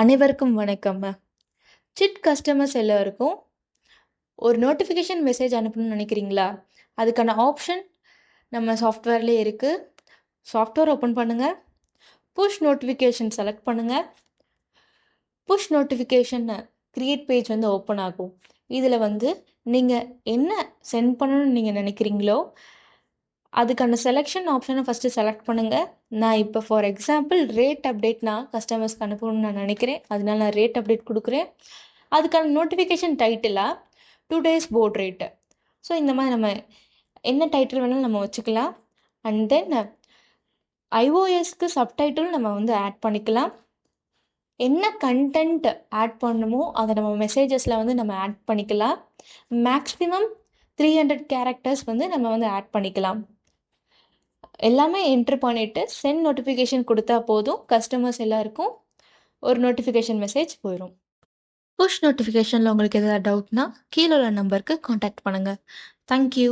அனைவருக்கும் வணக்கம்மா chit customers எல்லாருக்கும் ஒரு நோட்டிஃபிகேஷன் மெசேஜ் அனுப்பணும்னு நினைக்கிறீங்களா? அதுக்கான ஆப்ஷன் நம்ம சாஃப்ட்வேர்லேயே இருக்குது சாஃப்ட்வேர் ஓப்பன் பண்ணுங்கள் புஷ் நோட்டிஃபிகேஷன் செலக்ட் பண்ணுங்கள் புஷ் நோட்டிஃபிகேஷன் க்ரியேட் பேஜ் வந்து ஓப்பன் ஆகும். இதில் வந்து நீங்கள் என்ன சென்ட் பண்ணணும்னு நீங்கள் நினைக்கிறீங்களோ, அதுக்கான செலெக்ஷன் ஆப்ஷனை ஃபஸ்ட்டு செலக்ட் பண்ணுங்கள் நான் இப்போ ஃபார் எக்ஸாம்பிள் ரேட் அப்டேட் நான் கஸ்டமர்ஸ்க்கு அனுப்பணும்னு நான் நினைக்கிறேன். அதனால நான் ரேட் அப்டேட் கொடுக்குறேன் அதுக்கான notification டைட்டிலாக two days port rate. So இந்த மாதிரி நம்ம என்ன டைட்டில் வேணாலும் நம்ம வச்சுக்கலாம். அண்ட் தென் ஐஓஎஸ்க்கு சப்டைட்டில் நம்ம வந்து ஆட் பண்ணிக்கலாம். என்ன கன்டென்ட் ஆட் பண்ணணுமோ அதை நம்ம மெசேஜஸில் வந்து நம்ம ஆட் பண்ணிக்கலாம். மேக்ஸிமம் 300 கேரக்டர்ஸ் வந்து நம்ம வந்து ஆட் பண்ணிக்கலாம். எல்லாமே என்ட்ரு பண்ணிவிட்டு சென்ட் நோட்டிஃபிகேஷன் கொடுத்தா போதும். கஸ்டமர்ஸ் எல்லாருக்கும் ஒரு நோட்டிஃபிகேஷன் மெசேஜ் போயிடும் புஷ் நோட்டிஃபிகேஷனில் உங்களுக்கு எதாவது டவுட்னா, கீழே உள்ள நம்பருக்கு காண்டாக்ட் பண்ணுங்கள் தேங்க்யூ